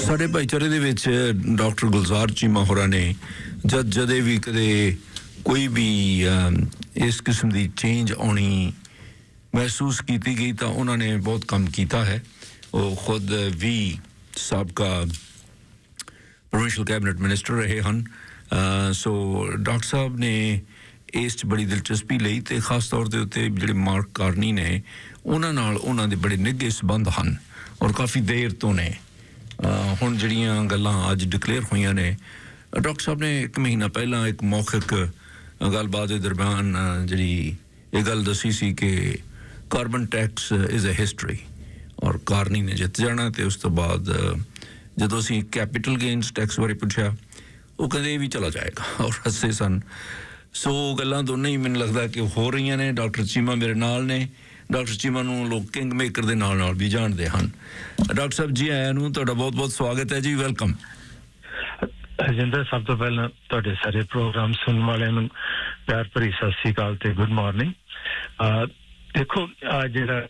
ਸਾਡੇ ਭਾਈਚਾਰੇ ਦੇ ਵਿੱਚ ਡਾਕਟਰ ਗੁਲਜ਼ਾਰ ਚੀਮਾ ਹੋਰਾਂ ਨੇ ਜਦ ਜਦੇ ਵੀ ਕਦੇ ਕੋਈ ਵੀ ਇਸ ਕਿਸਮ ਦੀ ਚੇਂਜ ਆਉਣੀ ਮਹਿਸੂਸ ਕੀਤੀ ਗਈ ਤਾਂ ਉਹਨਾਂ ਨੇ ਬਹੁਤ ਕੰਮ ਕੀਤਾ ਹੈ। ਉਹ ਖੁਦ ਵੀ ਸਾਬਕਾ ਪ੍ਰੋਵਿੰਸ਼ੀਅਲ ਕੈਬਨਿਟ ਮਿਨਿਸਟਰ ਰਹੇ ਹਨ। ਸੋ ਡਾਕਟਰ ਸਾਹਿਬ ਨੇ ਇਸ 'ਚ ਬੜੀ ਦਿਲਚਸਪੀ ਲਈ ਤੇ ਖਾਸ ਤੌਰ ਦੇ ਉੱਤੇ ਜਿਹੜੇ ਮਾਰਕ ਕਾਰਨੀ ਨੇ, ਉਹਨਾਂ ਨਾਲ ਉਹਨਾਂ ਦੇ ਬੜੇ ਨਿੱਘੇ ਸਬੰਧ ਹਨ ਔਰ ਕਾਫੀ ਦੇਰ ਤੋਂ ਨੇ। ਹੁਣ ਜਿਹੜੀਆਂ ਗੱਲਾਂ ਅੱਜ ਡਿਕਲੇਅਰ ਹੋਈਆਂ ਨੇ, ਡਾਕਟਰ ਸਾਹਿਬ ਨੇ ਇੱਕ ਮਹੀਨਾ ਪਹਿਲਾਂ ਇੱਕ ਮੌਖਿਕ ਗੱਲਬਾਤ ਦੇ ਦਰਮਿਆਨ ਜਿਹੜੀ ਇਹ ਗੱਲ ਦੱਸੀ ਸੀ ਕਿ carbon tax is a history ਔਰ ਕਾਰਨੀ ਨੇ ਜਿੱਤ ਜਾਣਾ ਤੇ ਉਸ ਤੋਂ ਬਾਅਦ ਜਦੋਂ ਅਸੀਂ ਕੈਪੀਟਲ ਗੇਨਸ ਟੈਕਸ ਬਾਰੇ ਪੁੱਛਿਆ, ਉਹ ਕਹਿੰਦੇ ਵੀ ਚਲਾ ਜਾਏਗਾ ਔਰ ਹੱਸੇ ਸਨ। ਸੋ ਗੱਲਾਂ ਦੋਨੇ ਹੀ ਮੈਨੂੰ ਲੱਗਦਾ ਕਿ ਹੋ ਰਹੀਆਂ ਨੇ, ਡਾਕਟਰ ਚੀਮਾ ਮੇਰੇ ਨਾਲ ਨੇ। ਡਾਕਟਰ ਚੀਮਾ ਨੂੰ ਲੋਕ ਕਿੰਗ ਮੇਕਰ ਦੇ ਨਾਲ ਨਾਲ ਵੀ ਜਾਣਦੇ ਹਨ। ਡਾਕਟਰ ਸਾਹਿਬ ਜੀ ਆਇਆਂ ਨੂੰ ਤੁਹਾਡਾ ਬਹੁਤ ਬਹੁਤ ਸਵਾਗਤ ਹੈ ਜੀ ਵੈਲਕਮ। ਹਰਜਿੰਦਰ ਸਭ ਤੋਂ ਪਹਿਲਾਂ ਤੁਹਾਡੇ ਸਾਰੇ ਪ੍ਰੋਗਰਾਮ ਸੁਣਨ ਵਾਲਿਆਂ ਨੂੰ ਪਿਆਰ ਭਰੀ ਸਤਿ ਸ੍ਰੀ ਅਕਾਲ ਤੇ ਗੁੱਡ ਮਾਰਨਿੰਗ। ਦੇਖੋ ਜਿਹੜਾ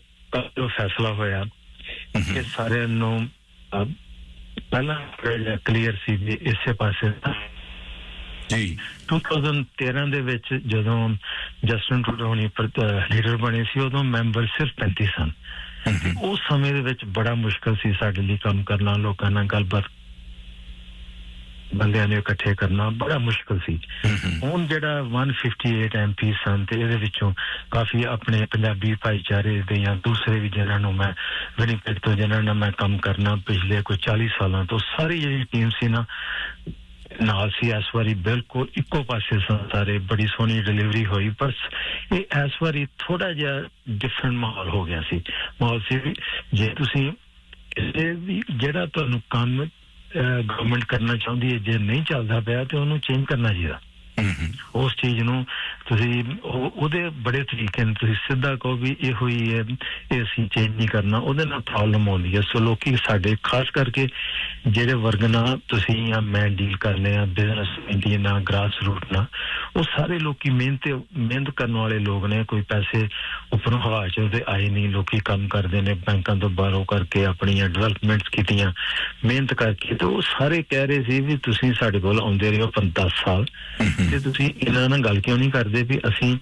ਜੋ ਫੈਸਲਾ ਹੋਇਆ ਇਹ ਸਾਰਿਆਂ ਨੂੰ ਪਹਿਲਾਂ ਕਲੀਅਰ ਸੀ ਵੀ ਇਸੇ ਪਾਸੇ ਜੀ। 2013 ਦੇ ਵਿੱਚ ਜਦੋਂ ਜਸਟਨ ਟਰੂਡੋ ਹੋਣੀ ਲੀਡਰ ਬਣੇ ਸੀ ਉਦੋਂ ਮੈਂਬਰ ਸਿਰਫ 35 ਸਨ। ਉਸ ਸਮੇਂ ਦੇ ਵਿੱਚ ਬੜਾ ਮੁਸ਼ਕਲ ਸੀ ਸਾਡੇ ਲਈ ਕੰਮ ਕਰਨਾ ਲੋਕਾਂ ਨਾਲ ਗੱਲਬਾਤ ਬੰਦਿਆਂ ਨੂੰ ਇਕੱਠੇ ਕਰਨਾ ਬੜਾ ਮੁਸ਼ਕਲ ਸੀ। ਹੁਣ ਜਿਹੜਾ 158 ਐਮਪੀ ਸਨ ਤੇ ਇਹਦੇ ਵਿੱਚੋਂ ਕਾਫੀ ਆਪਣੇ ਪੰਜਾਬੀ ਭਾਈਚਾਰੇ ਦੇ ਜਾਂ ਦੂਸਰੇ ਵੀ ਜਿਨ੍ਹਾਂ ਨੂੰ ਮੈਂ ਵਿਨੀਪੈਗ ਤੋਂ ਜਿਨ੍ਹਾਂ ਨਾਲ ਮੈਂ ਕੰਮ ਕਰਨਾ ਪਿਛਲੇ ਕੋਈ 40 ਸਾਲਾਂ ਤੋਂ ਸਾਰੀ ਜਿਹੜੀ ਟੀਮ ਸੀ ਨਾ ਨਾਲ ਸੀ ਇਸ ਵਾਰੀ ਬਿਲਕੁਲ ਇੱਕੋ ਪਾਸੇ ਸਾਰੇ ਬੜੀ ਸੋਹਣੀ ਡਿਲੀਵਰੀ ਹੋਈ ਪਰ ਇਹ ਇਸ ਵਾਰੀ ਥੋੜਾ ਜਿਹਾ ਡਿਫਰੈਂਟ ਮਾਹੌਲ ਹੋ ਗਿਆ ਸੀ। ਮਾਹੌਲ ਸੀ ਜੇ ਤੁਸੀਂ ਜਿਹੜਾ ਤੁਹਾਨੂੰ ਕੰਮ ਗਵਰਨਮੈਂਟ ਕਰਨਾ ਚਾਹੁੰਦੀ ਹੈ ਜੇ ਨਹੀਂ ਚੱਲਦਾ ਪਿਆ ਤੇ ਉਹਨੂੰ ਚੇਂਜ ਕਰਨਾ ਚਾਹੀਦਾ। ਉਸ ਚੀਜ਼ ਨੂੰ ਤੁਸੀਂ ਉਹ- ਉਹਦੇ ਬੜੇ ਤਰੀਕੇ ਨੇ ਤੁਸੀਂ ਸਿੱਧਾ ਕਹੋ ਵੀ ਇਹ ਹੋਈ ਹੈ, ਇਹ ਅਸੀਂ ਚੇਂਜ ਨਹੀਂ ਕਰਨਾ। ਉਹਦੇ ਨਾਲ ਪ੍ਰੋਬਲਮ ਆਉਂਦੀ ਹੈ। ਸੋ ਲੋਕੀ ਸਾਡੇ, ਖਾਸ ਕਰਕੇ ਜਿਹੜੇ ਵਰਗ ਨਾਲ ਤੁਸੀਂ ਜਾਂ ਮੈਂ ਡੀਲ ਕਰਨੇ ਆ ਬਿਜ਼ਨਸ ਇੰਡੀਆ ਨਾਲ ਗ੍ਰਾਸ ਰੂਟ ਨਾਲ ਉਹ ਸਾਰੇ ਲੋਕੀ ਮਿਹਨਤ ਮਿਹਨਤ ਕਰਨ ਵਾਲੇ ਲੋਕ ਨੇ ਕੋਈ ਪੈਸੇ ਉੱਪਰੋਂ ਹਵਾ ਚ ਉਹਦੇ ਆਏ ਨਹੀਂ ਲੋਕੀ ਕੰਮ ਕਰਦੇ ਨੇ ਬੈਂਕਾਂ ਤੋਂ ਬਾਹਰੋਂ ਕਰਕੇ ਆਪਣੀਆਂ ਡਿਵੈਲਪਮੈਂਟਸ ਕੀਤੀਆਂ ਮਿਹਨਤ ਕਰਕੇ ਤੇ ਉਹ ਸਾਰੇ ਕਹਿ ਰਹੇ ਸੀ ਵੀ ਤੁਸੀਂ ਸਾਡੇ ਕੋਲ ਆਉਂਦੇ ਰਹੋ 10 ਸਾਲ। ਤੇ ਤੁਸੀਂ ਇਹਨਾਂ ਨਾਲ ਗੱਲ ਕਿਉਂ ਨਹੀਂ ਕਰਦੇ ਵੀ ਅਸੀਂ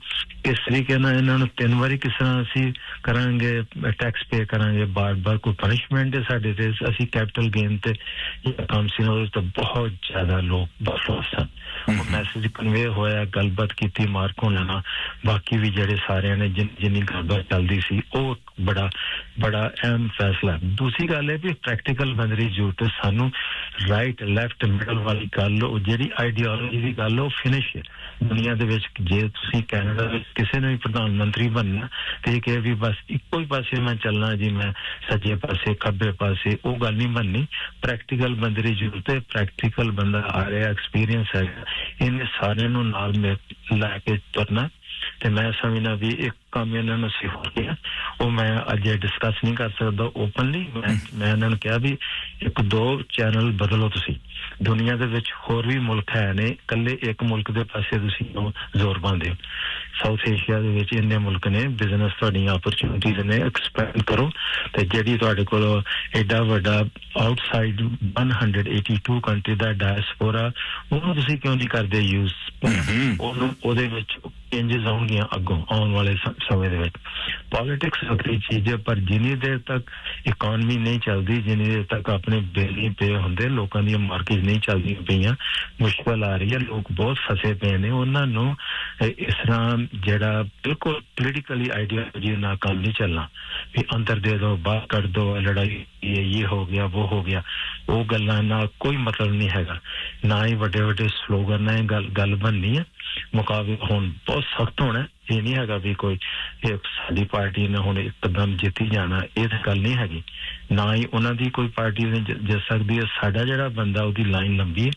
ਇਸ ਤਰੀਕੇ ਨਾਲ ਇਹਨਾਂ ਨੂੰ ਤਿੰਨ ਵਾਰੀ ਕਿਸ ਤਰ੍ਹਾਂ ਅਸੀਂ ਕਰਾਂਗੇ ਟੈਕਸ ਪੇ ਕਰਾਂਗੇ ਬਾਰ-ਬਾਰ ਕੋਈ ਪਨਿਸ਼ਮੈਂਟ ਹੈ ਸਾਡੇ ਤੇ ਅਸੀਂ ਕੈਪੀਟਲ ਗੇਨ ਤੇ ਇਹ ਕੰਮ ਸੀ ਨਾ ਤੋਂ ਬਹੁਤ ਜ਼ਿਆਦਾ ਲੋਕ ਬਫਰ ਸਨ ਉਹ ਮੈਸੇਜ ਕਨਵੇ ਹੋਇਆ, ਗੱਲਬਾਤ ਕੀਤੀ ਮਾਰਕ ਹੋਣਾ ਨਾਲ ਬਾਕੀ ਵੀ ਜਿਹੜੇ ਸਾਰਿਆਂ ਨੇ ਜਿਨ- ਜਿੰਨੀ ਗੱਲਬਾਤ ਚੱਲਦੀ ਸੀ, ਉਹ ਬੜਾ ਬੜਾ ਅਹਿਮ ਫੈਸਲਾ। ਦੂਸਰੀ ਗੱਲ ਹੈ ਵੀ ਪ੍ਰੈਕਟੀਕਲ ਬੰਦਰੀ ਜ਼ਰੂਰਤ ਸਾਨੂੰ ਰਾਈਟ ਲੈਫਟ ਮਿਡਲ ਵਾਲੀ ਗੱਲ, ਉਹ ਜਿਹੜੀ ਆਈਡੀਓਲੋਜੀ ਦੀ ਗੱਲ, ਉਹ ਫਿਨਿਸ਼ ਦੁਨੀਆ ਦੇ ਵਿੱਚ ਜੇ ਤੁਸੀਂ ਕੈਨੇਡਾ ਵਿੱਚ ਕਿਸੇ ਨੇ ਵੀ ਪ੍ਰਧਾਨ ਮੰਤਰੀ ਬਣਨਾ, ਤੇ ਇਹ ਕਹੇ ਵੀ ਬਸ ਇੱਕੋ ਹੀ ਪਾਸੇ ਮੈਂ ਚੱਲਣਾ, ਜੀ ਮੈਂ ਸੱਜੇ ਪਾਸੇ, ਖੱਬੇ ਪਾਸੇ, ਉਹ ਗੱਲ ਨਹੀਂ ਬਣਨੀ। ਪ੍ਰੈਕਟੀਕਲ ਬੰਦੇ ਦੀ ਜ਼ਰੂਰਤ ਹੈ ਪ੍ਰੈਕਟੀਕਲ ਬੰਦਾ ਆ ਰਿਹਾ ਐਕਸਪੀਰੀਅੰਸ ਹੈ ਇਹਨੇ ਸਾਰਿਆਂ ਨੂੰ ਨਾਲ ਮੇ ਲੈ ਕੇ ਤੁਰਨਾ। ਤੇ ਮੈਂ ਸਮਝਣਾ ਵੀ ਇੱਕ ਕੰਮ ਇਹਨਾਂ ਨੂੰ ਸੀ ਹੋ ਗਿਆ। ਉਹ ਮੈਂ ਅੱਜ ਡਿਸਕਸ ਨਹੀਂ ਕਰ ਸਕਦਾ ਓਪਨਲੀ ਮੈਂ ਇਹਨਾਂ ਨੂੰ ਕਿਹਾ ਵੀ ਇੱਕ ਦੋ ਚੈਨਲ ਬਦਲੋ ਤੁਸੀਂ। ਦੁਨੀਆ ਦੇ ਵਿੱਚ ਹੋਰ ਵੀ ਮੁਲਕ ਹੈ ਨੇ ਇਕੱਲੇ ਇੱਕ ਮੁਲਕ ਦੇ ਪਾਸੇ ਤੁਸੀਂ ਜ਼ੋਰ ਪਾਉਂਦੇ ਹੋ? ਸਾਊਥ ਏਸ਼ੀਆ ਦੇ ਵਿੱਚ ਇੰਨੇ ਮੁਲਕ ਨੇ ਬਿਜ਼ਨਸ ਤੁਹਾਡੀਆਂ ਓਪਰਚੁਨਿਟੀਜ਼ ਨੇ ਐਕਸਪੈਂਡ ਕਰੋ ਤੇ ਜਿਹੜੀ ਤੁਹਾਡੇ ਕੋਲ ਐਡਾ ਵੱਡਾ ਆਊਟਸਾਈਡ 182 ਕੰਟਰੀ ਦਾ ਡਾਇਸਪੋਰਾ ਉਹਨੂੰ ਤੁਸੀਂ ਕਿਉਂ ਨਹੀਂ ਕਰਦੇ ਯੂਜ਼ ਉਹਨੂੰ ਉਹਦੇ ਵਿੱਚ ਚੇਂਜਸ ਆਉਣਗੀਆਂ ਅੱਗੋਂ, ਆਉਣ ਵਾਲੇ ਸ- ਸਮੇਂ ਦੇ ਵਿੱਚ। ਪੋਲਿਟਿਕਸ ਵੱਖਰੀ ਚੀਜ਼ ਹੈ, ਪਰ ਜਿੰਨੀ ਦੇਰ ਤੱਕ ਇਕਨੋਮੀ ਨਹੀਂ ਚੱਲਦੀ, ਜਿੰਨੀ ਦੇਰ ਤੱਕ ਆਪਣੇ ਬਿੱਲ ਨਹੀਂ ਪੇ ਹੁੰਦੇ, ਲੋਕਾਂ ਦੀਆਂ ਮਾਰਕੀਟ ਨਹੀਂ ਚੱਲਦੀਆਂ ਪਈਆਂ, ਮੁਸ਼ਕਲ ਆ ਰਹੀ ਹੈ, ਲੋਕ ਬਹੁਤ ਫਸੇ ਪਏ ਨੇ। ਉਹਨਾਂ ਨੂੰ ਇਹ ਇਸ ਤਰ੍ਹਾਂ ਜਿਹੜਾ ਬਿਲਕੁਲ ਪੋਲੀਟੀਕਲੀ ਆਈਡੀਓਲੋਜੀ ਨਾਲ ਕੰਮ ਨਹੀਂ ਚੱਲਣਾ। ਵੀ ਅੰਦਰ ਦੇ ਦੋ, ਬਾਹਰ ਕੱਢ ਦੋ, ਲੜਾਈ, ਇਹ ਇਹ ਹੋ ਗਿਆ, ਉਹ ਹੋ ਗਿਆ। ਉਹ ਗੱਲਾਂ ਨਾਲ ਕੋਈ ਮਤਲਬ ਨਹੀਂ ਹੈਗਾ। ਨਾ ਹੀ ਵੱਡੇ ਵੱਡੇ ਸਲੋਗਨ ਨਾਲ ਗੱਲ ਗੱਲ ਬਣਨੀ ਹੈ ਮੁਕਾਬਲਾ ਹੁਣ ਬਹੁਤ ਸਖਤ ਹੋਣਾ ਇਹ ਨਹੀਂ ਹੈਗਾ ਵੀ ਕੋਈ, ਇਹ ਸਾਡੀ ਪਾਰਟੀ ਨੇ ਹੁਣ ਇੱਕਦਮ ਜਿੱਤੀ ਜਾਣਾ, ਇਹ ਤਾਂ ਗੱਲ ਨਹੀਂ ਹੈਗੀ। ਨਾ ਹੀ ਉਹਨਾਂ ਦੀ ਕੋਈ ਪਾਰਟੀ ਨੇ ਜਿ- ਜਿੱਤ ਸਕਦੀ ਹੈ ਸਾਡਾ ਜਿਹੜਾ ਬੰਦਾ ਉਹਦੀ ਲਾਈਨ ਲੰਬੀ ਹੈ।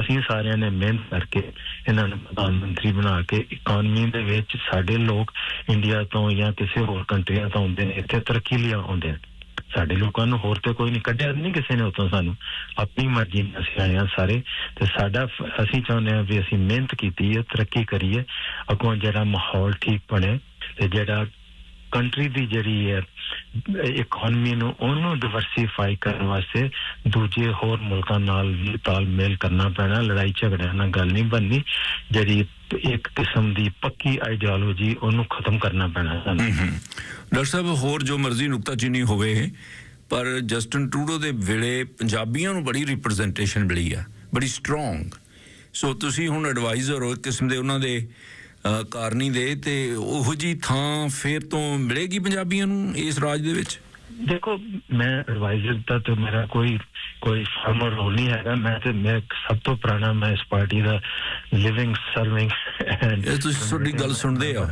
ਅਸੀਂ ਸਾਰਿਆਂ ਨੇ ਮਿਹਨਤ ਕਰਕੇ ਇਹਨਾਂ ਨੂੰ ਪ੍ਰਧਾਨ ਮੰਤਰੀ ਬਣਾ ਕੇ ਇਕਨੋਮੀ ਦੇ ਵਿੱਚ ਸਾਡੇ ਲੋਕ ਇੰਡੀਆ ਤੋਂ ਜਾਂ ਕਿਸੇ ਹੋਰ ਕੰਟਰੀਆਂ ਤੋਂ ਆਉਂਦੇ ਨੇ, ਇੱਥੇ ਤਰੱਕੀ ਲਈ ਆਉਂਦੇ ਨੇ। ਸਾਡੇ ਲੋਕਾਂ ਨੂੰ ਹੋਰ ਤੇ ਕੋਈ ਨਹੀਂ, ਕੱਢਿਆ ਨਹੀਂ ਕਿਸੇ ਨੇ ਉਤੋਂ ਸਾਨੂੰ। ਆਪਣੀ ਮਰਜ਼ੀ ਨਾਲ ਅਸੀਂ ਆਏ ਹਾਂ ਸਾਰੇ। ਤੇ ਸਾਡਾ ਅਸੀਂ ਚਾਹੁੰਦੇ ਹਾਂ ਵੀ ਅਸੀਂ ਮਿਹਨਤ ਕੀਤੀ ਹੈ, ਤਰੱਕੀ ਕਰੀਏ ਅੱਗੋਂ ਜਿਹੜਾ ਮਾਹੌਲ ਠੀਕ ਬਣੇ ਤੇ ਜਿਹੜਾ ਕੰਟਰੀ ਦੀ ਜਿਹੜੀ ਹੈ ਇਕਨੋਮੀ ਨੂੰ ਉਹਨੂੰ ਡਿਵਰਸੀਫਾਈ ਕਰਨ ਵਾਸਤੇ ਦੂਜੇ ਹੋਰ ਮੁਲਕਾਂ ਨਾਲ ਵੀ ਤਾਲਮੇਲ ਕਰਨਾ ਪੈਣਾ, ਲੜਾਈ ਝਗੜਿਆਂ ਨਾਲ ਗੱਲ ਨਹੀਂ ਬਣਨੀ। ਜਿਹੜੀ ਇੱਕ ਕਿਸਮ ਦੀ ਪੱਕੀ ਆਈਡੀਓਲੋਜੀ ਉਹਨੂੰ ਖਤਮ ਕਰਨਾ ਪੈਣਾ ਸਾਨੂੰ। ਡਾਕਟਰ ਸਾਹਿਬ, ਹੋਰ ਜੋ ਮਰਜ਼ੀ ਨੁਕਤਾਚੀਨੀ ਹੋਵੇ, ਪਰ ਜਸਟਨ ਟਰੂਡੋ ਦੇ ਵੇਲੇ ਪੰਜਾਬੀਆਂ ਨੂੰ ਬੜੀ ਰਿਪਰੈਜ਼ੈਂਟੇਸ਼ਨ ਮਿਲੀ ਆ, ਬੜੀ ਸਟਰੋਂਗ ਸੋ ਤੁਸੀਂ ਹੁਣ ਐਡਵਾਈਜ਼ਰ ਹੋ, ਇੱਕ ਕਿਸਮ ਦੇ ਉਹਨਾਂ ਦੇ ਕਾਰਨੀ ਦੇ, ਤੇ ਉਹੋ ਜੀ ਥਾਂ ਫੇਰ ਤੋਂ ਮਿਲੇਗੀ ਪੰਜਾਬੀਆਂ ਨੂੰ ਇਸ ਰਾਜ ਦੇ ਵਿੱਚ? ਦੇਖੋ ਮੈਂ ਐਡਵਾਈਜ਼ਰ ਦਾ ਤੇ ਮੇਰਾ ਕੋਈ ਕੋਈ ਫਾਰਮਰ ਰੋਲ ਨਹੀਂ ਹੈਗਾ। ਮੈਂ ਤੇ ਮੈਂ ਸਭ ਤੋਂ ਪੁਰਾਣਾ ਮੈਂ ਇਸ ਪਾਰਟੀ ਦਾ ਲਿਵਿੰਗ ਸਰਵਿੰਗ ਇਹ ਤੁਸੀਂ ਤੁਹਾਡੀ ਗੱਲ ਸੁਣਦੇ ਆ।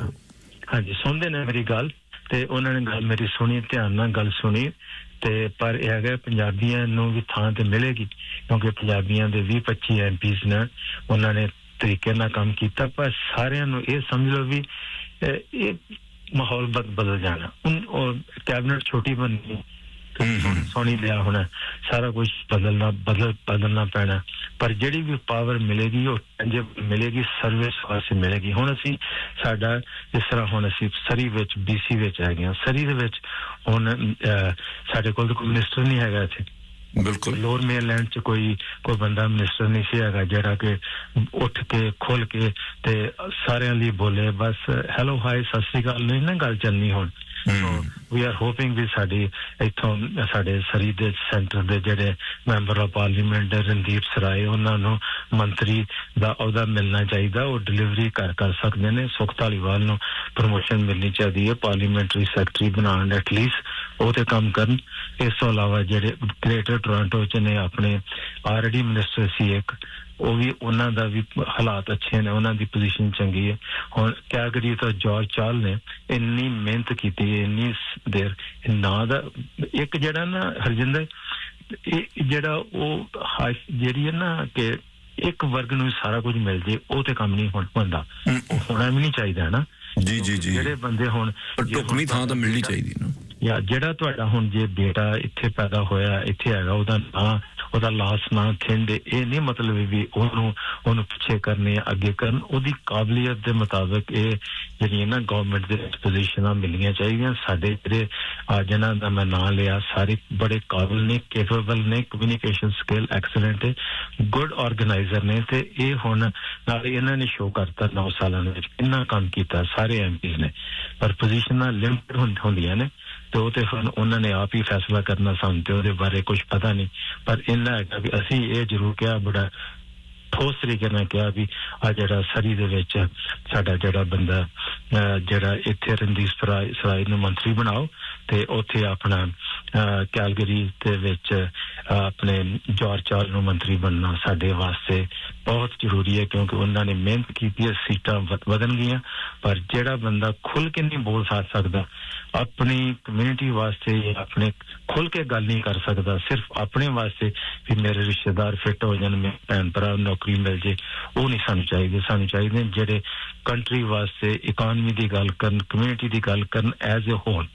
ਹਾਂਜੀ ਸੁਣਦੇ ਨੇ ਮੇਰੀ ਗੱਲ ਤੇ ਉਹਨਾਂ ਨੇ ਗੱਲ ਮੇਰੀ ਸੁਣੀ ਧਿਆਨ ਨਾਲ ਗੱਲ ਸੁਣੀ ਤੇ ਪਰ ਇਹ ਹੈਗਾ ਪੰਜਾਬੀਆਂ ਨੂੰ ਵੀ ਥਾਂ ਤੇ ਮਿਲੇਗੀ ਕਿਉਂਕਿ ਪੰਜਾਬੀਆਂ ਦੇ 20 25 ਐਮਪੀਸ ਨੇ ਉਹਨਾਂ ਨੇ ਤਰੀਕੇ ਨਾਲ ਕੰਮ ਕੀਤਾ। ਪਰ ਸਾਰਿਆਂ ਨੂੰ ਇਹ ਸਮਝ ਲਓ ਵੀ ਇਹ ਮਾਹੌਲ ਬਦ ਬਦਲ ਜਾਣਾ ਹੁਣ ਕੈਬਨਿਟ ਛੋਟੀ ਬਣਨੀ ਹਮ, ਹਮ। ਸੋਣੀ ਲਿਆ ਹੋਣਾ ਸਾਰਾ ਕੁਝ ਬਦਲਣਾ ਬਦਲ ਬਦਲਣਾ ਪੈਣਾ ਪਰ ਜਿਹੜੀ ਵੀ ਪਾਵਰ ਮਿਲੇਗੀ ਉਹ ਜੇ ਮਿਲੇਗੀ ਸਰਵਿਸ ਵਾਸਤੇ ਮਿਲੇਗੀ ਹੁਣ ਅਸੀਂ ਸਾਡਾ ਇਸ ਤਰ੍ਹਾਂ ਹੁਣ ਅਸੀਂ ਸਰੀ ਵਿੱਚ ਬੀਸੀ ਵਿੱਚ ਆ ਗਏ ਹਾਂ ਸਰੀ ਦੇ ਵਿੱਚ ਹੁਣ ਅਹ, ਸਾਡੇ ਕੋਲ ਤਾਂ ਕੋਈ ਮਿਨਿਸਟਰ ਨਹੀਂ ਹੈਗਾ ਇੱਥੇ ਬਿਲਕੁਲ। ਲੋਅਰ ਮੇਨਲੈਂਡ ਚ, ਕੋਈ ਕੋਈ ਬੰਦਾ ਮਿਨਿਸਟਰ ਨਹੀਂ ਸੀ ਹੈਗਾ ਜਿਹੜਾ ਕਿ ਉੱਠ ਕੇ ਖੁੱਲ ਕੇ ਤੇ ਸਾਰਿਆਂ ਲਈ ਬੋਲੇ। ਬਸ ਹੈਲੋ ਹਾਈ ਸਤਿ ਸ਼੍ਰੀ ਅਕਾਲ। ਨਹੀਂ ਨਾ, ਗੱਲ ਚੱਲਣੀ ਹੁਣ। ਹਮ। ਵੀ ਆਰ ਹੋਪਿੰਗ ਵੀ ਸਾਡੀ ਇੱਥੋਂ ਸਾਡੇ ਸਰੀ ਦੇ ਸੈਂਟਰ ਦੇ ਜਿਹੜੇ member of parliament Randeep Sarai ਉਹਨਾਂ ਨੂੰ ਮੰਤਰੀ ਦਾ ਅਹੁਦਾ ਮਿਲਣਾ ਚਾਹੀਦਾ ਉਹ ਡਿਲੀਵਰੀ ਕਰ ਕਰ ਸਕਦੇ ਨੇ ਸੁਖ ਧਾਲੀਵਾਲ ਨੂੰ ਪ੍ਰਮੋਸ਼ਨ ਮਿਲਣੀ ਚਾਹੀਦੀ ਹੈ ਪਾਰਲੀਮੈਂਟਰੀ ਸੈਕਟਰੀ ਬਣਾਉਣ ਐਟਲੀਸਟ ਉਹ ਤੇ ਕੰਮ ਕਰਨ ਇਸ ਤੋਂ ਇਲਾਵਾ ਜਿਹੜੇ ਗ੍ਰੇਟਰ ਟੋਰਾਂਟੋ ਚ ਨੇ ਆਪਣੇ ਆਲਰੇਡੀ ਮਿਨਿਸਟਰ ਸੀ ਇੱਕ ਉਹ ਵੀ ਉਹਨਾਂ ਦਾ ਵੀ ਹਾਲਾਤ ਅੱਛੇ ਨੇ ਉਹਨਾਂ ਦੀ ਪੋਜੀਸ਼ਨ ਚੰਗੀ ਹੈ। ਹੁਣ ਕੈਲਗਰੀ ਤੋਂ ਜਾਰਜ ਚਾਲ ਨੇ ਇੰਨੀ ਮਿਹਨਤ ਕੀਤੀ ਹੈ ਇੰਨੀ ਦੇਰ ਨਾਂ ਦਾ ਇੱਕ ਜਿਹੜਾ ਨਾ ਹਰਜਿੰਦਰ ਇਹ ਜਿਹੜਾ ਉਹ ਜਿਹੜੀ ਹੈ ਨਾ ਕਿ ਇੱਕ ਵਰਗ ਨੂੰ ਸਾਰਾ ਕੁਝ ਮਿਲ ਜੇ ਉਹ ਤੇ ਕੰਮ ਨਹੀਂ ਹੋਣ ਹੁੰਦਾ। ਉਹ ਹੋਣਾ ਵੀ ਨਹੀਂ ਚਾਹੀਦਾ ਨਾ ਜੀ ਜੀ ਜੀ। ਜਿਹੜੇ ਬੰਦੇ ਹੁਣ ਢੁਕਵੀਂ ਥਾਂ ਤਾਂ ਮਿਲਣੀ ਚਾਹੀਦੀ ਨਾ। ਜਾਂ ਜਿਹੜਾ ਤੁਹਾਡਾ ਹੁਣ ਜੇ ਬੇਟਾ ਇੱਥੇ ਪੈਦਾ ਹੋਇਆ ਇੱਥੇ ਹੈਗਾ ਉਹਦਾ ਨਾਂ ਉਹਦਾ ਲਾਸ ਨਾਂ ਖਿੰਦੇ ਇਹ ਨਹੀਂ ਮਤਲਬ ਵੀ ਉਹਨੂੰ ਉਹਨੂੰ ਪਿੱਛੇ ਕਰਨੇ ਅੱਗੇ ਕਰਨ ਉਹਦੀ ਕਾਬਲੀਅਤ ਦੇ ਮੁਤਾਬਕ ਇਹ ਜਿਹੜੀਆਂ ਨਾ ਗਵਰਨਮੈਂਟ ਦੇ ਵਿੱਚ ਪੋਜੀਸ਼ਨਾਂ ਮਿਲਣੀਆਂ ਚਾਹੀਦੀਆਂ ਸਾਡੇ ਜਿਹੜੇ ਆ ਜਿਹਨਾਂ ਦਾ ਮੈਂ ਨਾਂ ਲਿਆ ਸਾਰੇ ਬੜੇ ਕਾਬਲ ਨੇ ਕੈਪੇਬਲ ਨੇ ਕਮਿਊਨੀਕੇਸ਼ਨ ਸਕਿੱਲ ਐਕਸਲੈਂਟ ਹੈ ਗੁੱਡ ਆਰਗੇਨਾਈਜ਼ਰ ਨੇ ਤੇ ਇਹ ਹੁਣ ਨਾਲ ਇਹਨਾਂ ਨੇ ਸ਼ੋਅ ਕਰਤਾ 9 ਸਾਲਾਂ ਦੇ ਵਿੱਚ ਇੰਨਾ ਕੰਮ ਕੀਤਾ ਸਾਰੇ ਐਮਪੀਸ ਨੇ ਪਰ ਪੋਜੀਸ਼ਨਾਂ ਲਿਮਟਡ ਹੁੰਦੀਆਂ ਨੇ ਤੇ ਉਹ ਤੇ ਹੁਣ ਉਹਨਾਂ ਨੇ ਆਪ ਹੀ ਫੈਸਲਾ ਕਰਨਾ ਸਾਨੂੰ ਤੇ ਉਹਦੇ ਬਾਰੇ ਕੁਝ ਪਤਾ ਨਹੀਂ। ਪਰ ਇਹਨਾਂ ਹੈਗਾ ਵੀ ਅਸੀਂ ਇਹ ਜ਼ਰੂਰ ਕਿਹਾ ਬੜਾ ਠੋਸ ਤਰੀਕੇ ਨਾਲ ਕਿਹਾ ਵੀ ਆ ਜਿਹੜਾ ਸਰੀ ਦੇ ਵਿੱਚ ਸਾਡਾ ਜਿਹੜਾ ਬੰਦਾ ਅਹ, ਜਿਹੜਾ ਇੱਥੇ ਰਣਦੀਪ ਸਰਾਏ ਸਰਾਏ ਨੂੰ ਮੰਤਰੀ ਬਣਾਓ ਤੇ ਉੱਥੇ ਆਪਣਾ ਅਹ, ਕੈਲਗਰੀ ਦੇ ਵਿੱਚ ਆਪਣੇ ਜੋਰ ਚਾਲ ਨੂੰ ਮੰਤਰੀ ਬਣਨਾ ਸਾਡੇ ਵਾਸਤੇ ਬਹੁਤ ਜ਼ਰੂਰੀ ਹੈ ਕਿਉਂਕਿ ਉਹਨਾਂ ਨੇ ਮਿਹਨਤ ਕੀਤੀ ਹੈ ਸੀਟਾਂ ਵਧ- ਵਧਣ ਗਈਆਂ ਪਰ ਜਿਹੜਾ ਬੰਦਾ ਖੁੱਲ ਕੇ ਨਹੀਂ ਬੋਲ ਸਕਦਾ ਆਪਣੀ ਕਮਿਊਨਿਟੀ ਵਾਸਤੇ ਜਾਂ ਆਪਣੇ ਖੁੱਲ ਕੇ ਗੱਲ ਨਹੀਂ ਕਰ ਸਕਦਾ ਸਿਰਫ ਆਪਣੇ ਵਾਸਤੇ ਵੀ ਮੇਰੇ ਰਿਸ਼ਤੇਦਾਰ ਫਿੱਟ ਹੋ ਜਾਣ ਮੇਰੇ ਭੈਣ ਭਰਾ ਨੂੰ ਨੌਕਰੀ ਮਿਲ ਜੇ ਉਹ ਨਹੀਂ ਸਾਨੂੰ ਚਾਹੀਦੇ। ਸਾਨੂੰ ਚਾਹੀਦੇ ਜਿਹੜੇ ਕੰਟਰੀ ਵਾਸਤੇ ਇਕਨੋਮੀ ਦੀ ਗੱਲ ਕਰਨ ਕਮਿਊਨਿਟੀ ਦੀ ਗੱਲ ਕਰਨ ਐਜ਼ ਅ ਹੋਲ